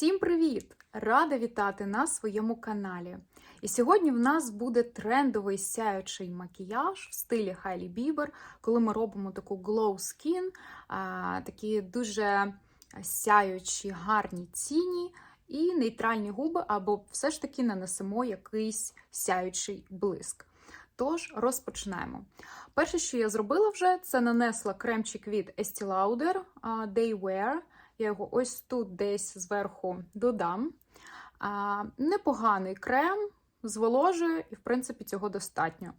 Всім привіт! Рада вітати на своєму каналі. І сьогодні в нас буде трендовий сяючий макіяж в стилі Хайлі Бібер, коли ми робимо таку glow skin, такі дуже сяючі гарні тіні і нейтральні губи, або все ж таки нанесемо якийсь сяючий блиск. Тож розпочинаємо. Перше, що я зробила вже, це нанесла кремчик від Estee Lauder Day Wear. Я його ось тут десь зверху додам. А, Непоганий крем, зволожує, і, в принципі, цього достатньо.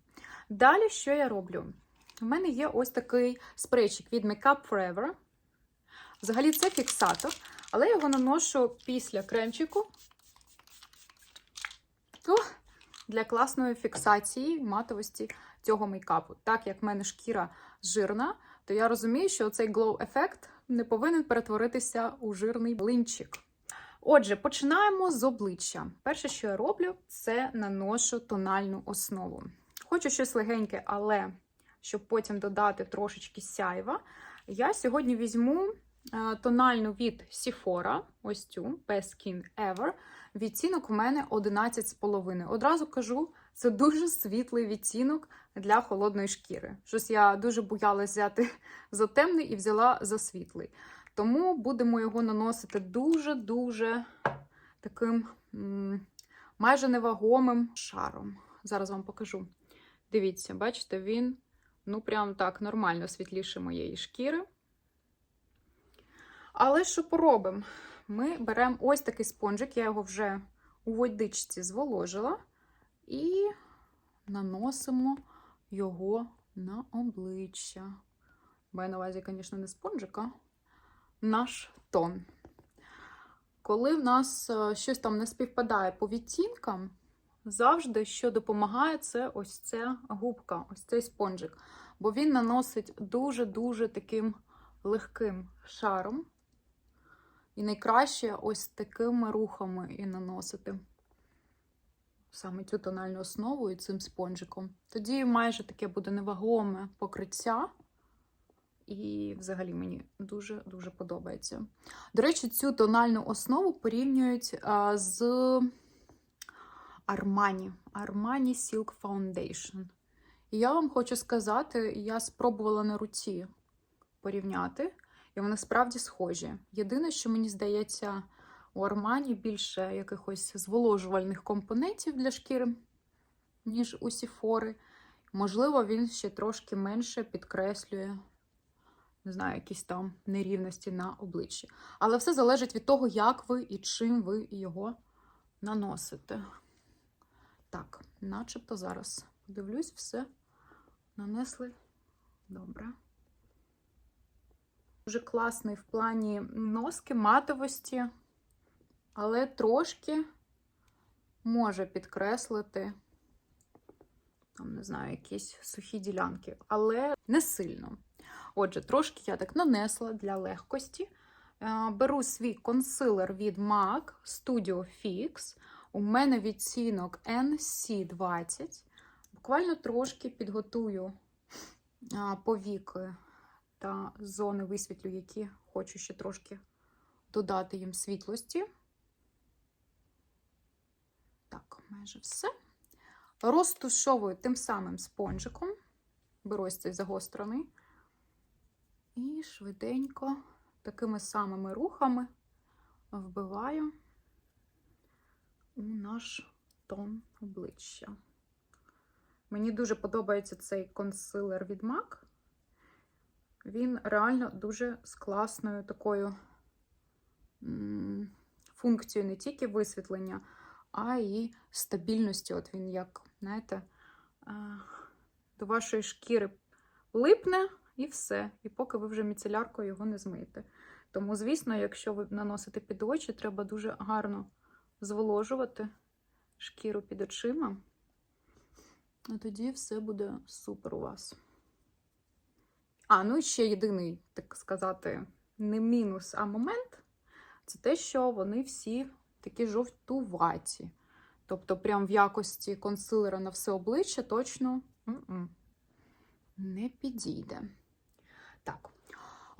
Далі, що я роблю? У мене є ось такий спрейчик від Makeup Forever. Взагалі, це фіксатор, але я його наношу після кремчику Ух, для класної фіксації матовості цього мейкапу. Так як в мене шкіра жирна, то я розумію, що цей glow-ефект не повинен перетворитися у жирний блинчик. Отже, починаємо з обличчя. Перше, що я роблю, це наношу тональну основу. Хочу щось легеньке, але щоб потім додати трошечки сяйва, я сьогодні візьму е, тональну від Sephora, ось цю Best Skin Ever. Відтінок у мене 11,5. Одразу кажу, це дуже світлий відтінок для холодної шкіри. Щось я дуже боялась взяти за темний і взяла за світлий. Тому будемо його наносити дуже-дуже таким майже невагомим шаром. Зараз вам покажу. Дивіться, бачите, він ну прям так нормально світліше моєї шкіри. Але що поробимо? Ми беремо ось такий спонжик, я його вже у водичці зволожила, і наносимо його на обличчя. Маю на увазі, звісно, не спонжик, а наш тон. Коли в нас е, щось там не співпадає по відтінкам, завжди, що допомагає, це ось ця губка, ось цей спонжик. Бо він наносить дуже-дуже таким легким шаром. І найкраще ось такими рухами і наносити саме цю тональну основу і цим спонжиком. Тоді майже таке буде невагоме покриття. І взагалі мені дуже-дуже подобається. До речі, цю тональну основу порівнюють а, з Armani. Armani Silk Foundation. І я вам хочу сказати, я спробувала на руці порівняти, і вони справді схожі. Єдине, що мені здається, у Armani більше якихось зволожувальних компонентів для шкіри, ніж у Сіфори. Можливо, він ще трошки менше підкреслює не знаю, якісь там нерівності на обличчі. Але все залежить від того, як ви і чим ви його наносите. Так, начебто зараз подивлюсь, все нанесли добре. Дуже класний в плані носки, матовості, але трошки може підкреслити, там, не знаю, якісь сухі ділянки, але не сильно. Отже, трошки я так нанесла для легкості. Е, Беру свій консилер від MAC Studio Fix. У мене відцінок NC20. Буквально трошки підготую е, повіки та зони висвітлю, які хочу ще трошки додати їм світлості. Так, майже все. Розтушовую тим самим спонжиком. Беру ось цей загострений. І швиденько такими самими рухами вбиваю у наш тон обличчя. Мені дуже подобається цей консилер від MAC. Він реально дуже з класною такою функцією не тільки висвітлення, а й стабільності. От він, як, знаєте, до вашої шкіри липне. І все. І поки ви вже міцеляркою його не змиєте. Тому, звісно, якщо ви наносите під очі, треба дуже гарно зволожувати шкіру під очима. І тоді все буде супер у вас. А, ну і ще єдиний, так сказати, не мінус, а момент це те, що вони всі такі жовтуваті. Тобто, прям в якості консилера на все обличчя точно м -м, не підійде. Так,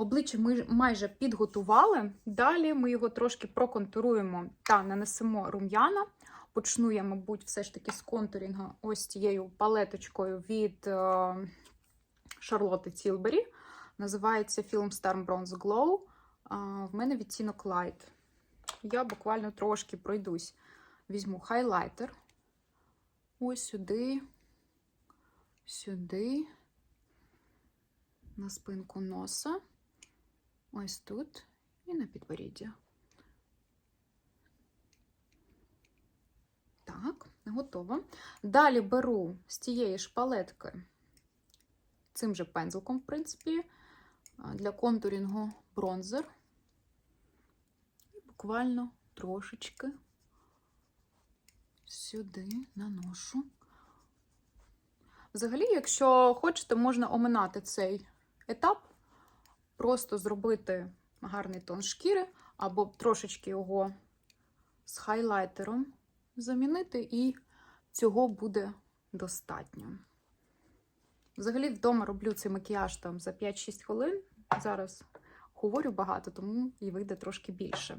Обличчя ми майже підготували. Далі ми його трошки проконтуруємо та нанесемо рум'яна. Почну я, мабуть, все ж таки з контурінгу ось цією палеточкою від е, Шарлотти Тілбері. Називається Film Star Bronze Glow. В мене відтінок Light. Я буквально трошки пройдусь. Візьму хайлайтер. Ось сюди, сюди, на спинку носа, ось тут і на підборіддя. Так, готово. Далі беру з тієї ж палетки цим же пензликом, в принципі, для контурінгу бронзер. Буквально трошечки сюди наношу. Взагалі, якщо хочете, можна оминати цей етап, просто зробити гарний тон шкіри, або трошечки його з хайлайтером замінити, і цього буде достатньо. Взагалі, вдома роблю цей макіяж там за 5-6 хвилин. Зараз говорю багато, тому і вийде трошки більше.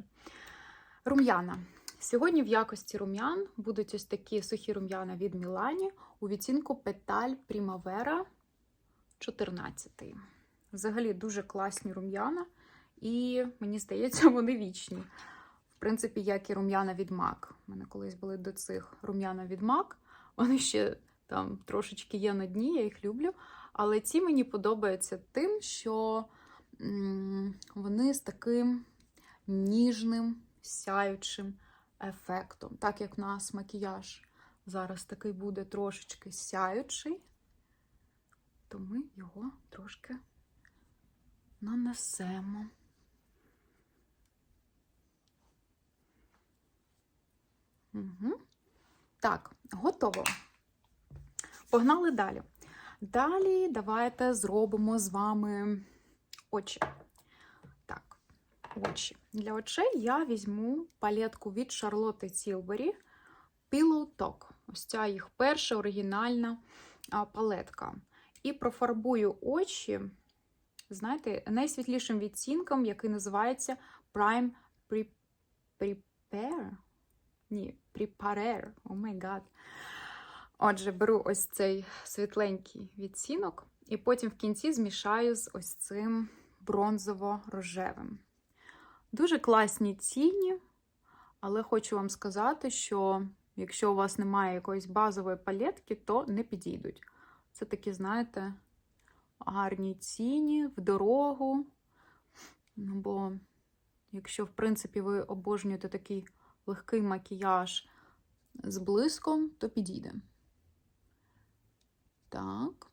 Рум'яна. Сьогодні в якості рум'ян будуть ось такі сухі рум'яна від Мілані у відцінку Петаль Primavera 14. Взагалі дуже класні рум'яна, і мені здається, вони вічні. В принципі, як і рум'яна від MAC. У мене колись були до цих рум'яна від MAC. Вони ще там трошечки є на дні, я їх люблю. Але ці мені подобаються тим, що вони з таким ніжним, сяючим ефектом. Так як в нас макіяж зараз такий буде трошечки сяючий, то ми його трошки нанесемо. Угу. Так, готово. Погнали далі. Далі давайте зробимо з вами очі. Так, очі. Для очей я візьму палетку від Charlotte Tilbury Pillow Talk. Ось ця їх перша оригінальна палетка. І профарбую очі, знаєте, найсвітлішим відцінком, який називається Prime Prepare. Ні, Preparer. О май гад. Отже, беру ось цей світленький відцінок, і потім в кінці змішаю з ось цим бронзово-рожевим. Дуже класні тіні, але хочу вам сказати, що якщо у вас немає якоїсь базової палетки, то не підійдуть. Це такі, знаєте, гарні тіні в дорогу. Ну, бо, якщо, в принципі, ви обожнюєте такий легкий макіяж з блиском, то підійде. Так.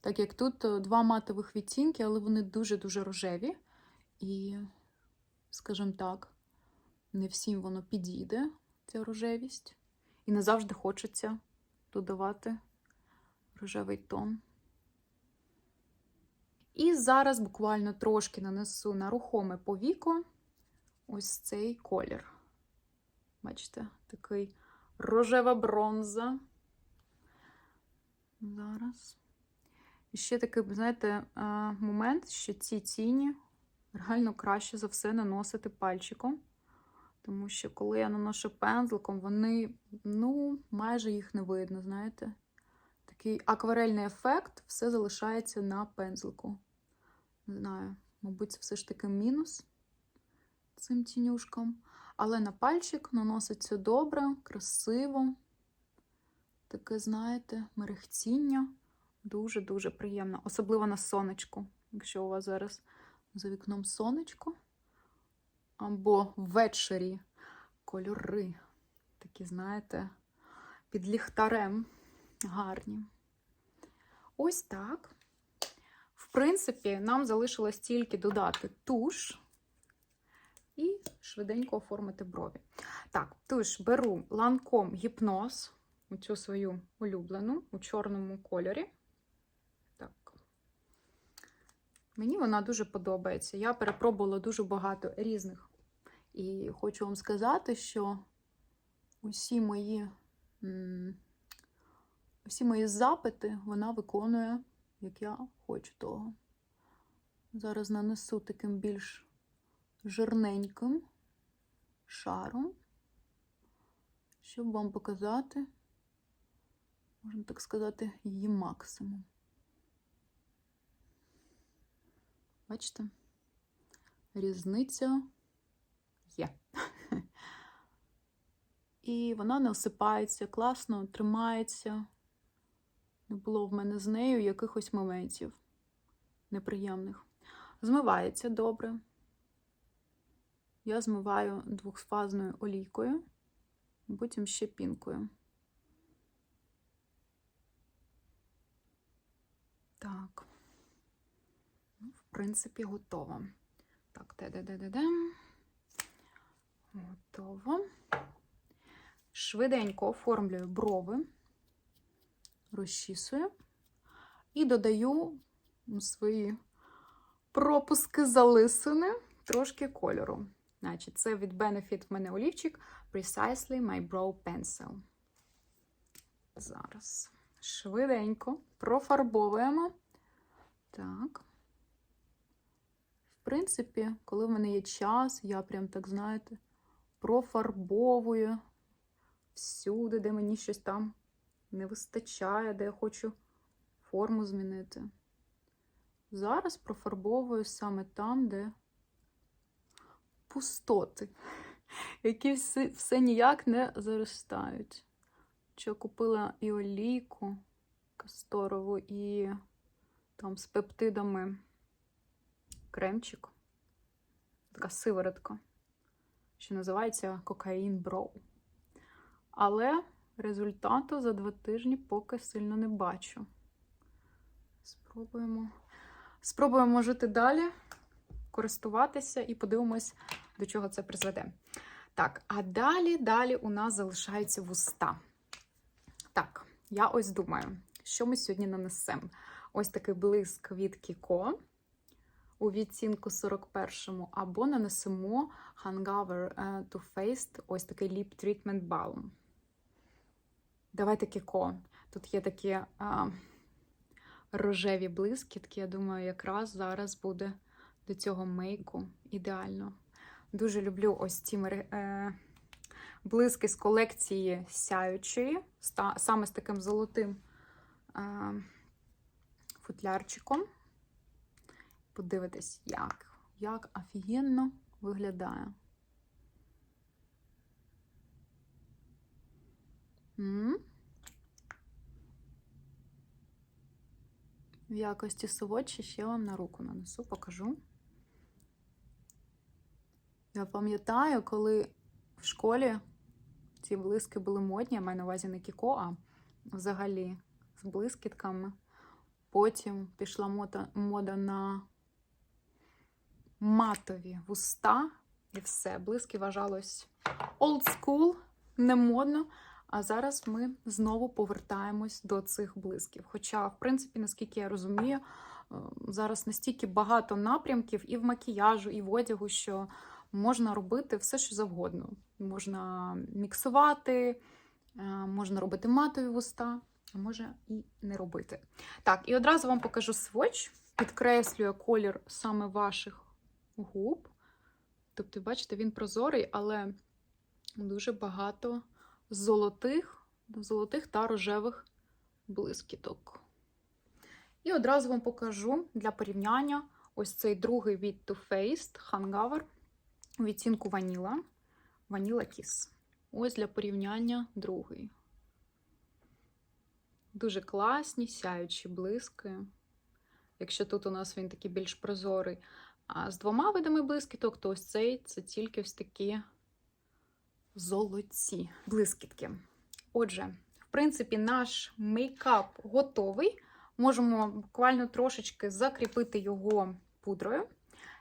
Так як тут е, два матових відтінки, але вони дуже-дуже рожеві. І, скажімо так, не всім воно підійде, ця рожевість. І не завжди хочеться додавати рожевий тон. І зараз буквально трошки нанесу на рухоме повіко ось цей колір. Бачите, такий рожева бронза. Зараз. І ще такий, знаєте, момент, що ці тіні реально краще за все наносити пальчиком. Тому що, коли я наношу пензликом, вони, ну, майже їх не видно, знаєте. Такий акварельний ефект, все залишається на пензлику. Не знаю, мабуть, це все ж таки мінус цим тінюшкам. Але на пальчик наноситься добре, красиво. Таке, знаєте, мерехтіння. Дуже-дуже приємно. Особливо на сонечку. Якщо у вас зараз за вікном сонечко. Або ввечері кольори. Такі, знаєте, під ліхтарем гарні. Ось так. В принципі, нам залишилось тільки додати туш і швиденько оформити брові. Так, туш беру ланком гіпноз оцю свою улюблену у чорному кольорі. Так. Мені вона дуже подобається. Я перепробувала дуже багато різних. І хочу вам сказати, що усі мої усі мої запити вона виконує, як я хочу того. Зараз нанесу таким більш жирненьким шаром, щоб вам показати, можна так сказати, її максимум. Бачите? Різниця є. І вона не осипається, класно тримається. Не було в мене з нею якихось моментів неприємних. Змивається добре. Я змиваю двохфазною олійкою, потім ще пінкою. Так. Принципі, готово. Так, де-де-де-де-де. Готово. Швиденько оформлюю брови, розчісую і додаю свої пропуски залисини трошки кольору. Значить, це від Benefit в мене олівчик Precisely My Brow Pencil. Зараз швиденько профарбовуємо. Так. Принципі, коли в мене є час, я прям так, знаєте, профарбовую всюди, де мені щось там не вистачає, де я хочу форму змінити. Зараз профарбовую саме там, де пустоти, які все, все ніяк не заростають. Що купила і олійку касторову, і там з пептидами кремчик. Така сиворотка, що називається кокаїн броу. Але результату за два тижні поки сильно не бачу. Спробуємо. Спробуємо жити далі, користуватися і подивимось, до чого це призведе. Так, а далі, далі у нас залишаються вуста. Так, я ось думаю, що ми сьогодні нанесемо. Ось такий блиск від Кіко у відцінку 41 або нанесемо Hangover to Faced, ось такий Lip Treatment Balm. Давайте Кіко. Тут є такі а, рожеві блискітки. Я думаю, якраз зараз буде до цього мейку ідеально. Дуже люблю ось ці е, блиски з колекції сяючої, саме з таким золотим е, футлярчиком. Подивитись, як, як офігенно виглядає. М. В якості совочі ще вам на руку нанесу, покажу. Я пам'ятаю, коли в школі ці блиски були модні, я маю на увазі не кіко, а взагалі з блискітками. Потім пішла мода, мода на матові вуста і все. Блиски вважалось old school, не модно. А зараз ми знову повертаємось до цих блисків. Хоча, в принципі, наскільки я розумію, е, зараз настільки багато напрямків і в макіяжу, і в одягу, що можна робити все, що завгодно. Можна міксувати, е, можна робити матові вуста, а може і не робити. Так, і одразу вам покажу сводч, підкреслює колір саме ваших губ. Тобто, бачите, він прозорий, але дуже багато золотих, золотих та рожевих блискіток. І одразу вам покажу для порівняння ось цей другий від Too Faced Hangover у відцінку Ваніла. Ваніла Kiss. Ось для порівняння другий. Дуже класні, сяючі блиски. Якщо тут у нас він такий більш прозорий. А з двома видами блискіток, то ось цей це тільки ось такі золоті блискітки. Отже, в принципі, наш мейкап готовий. Можемо буквально трошечки закріпити його пудрою.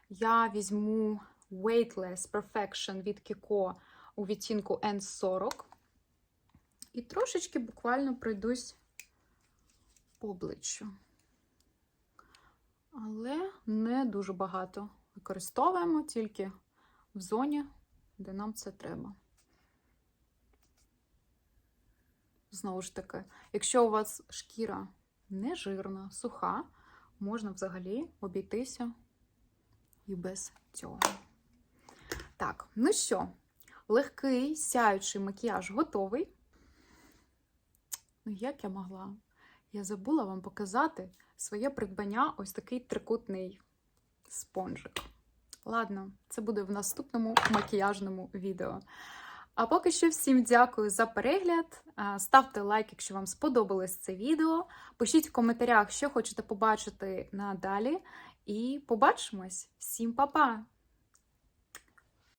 Я візьму Weightless Perfection від Kiko у відтінку N40. І трошечки буквально пройдусь по обличчю. Але не дуже багато використовуємо, тільки в зоні, де нам це треба. Знову ж таки, якщо у вас шкіра не жирна, суха, можна взагалі обійтися і без цього. Так, ну що, легкий сяючий макіяж готовий. Ну, як я могла? Я забула вам показати своє придбання ось такий трикутний спонжик. Ладно, це буде в наступному макіяжному відео. А поки що всім дякую за перегляд. Ставте лайк, якщо вам сподобалось це відео. Пишіть в коментарях, що хочете побачити надалі. І побачимось. Всім па-па!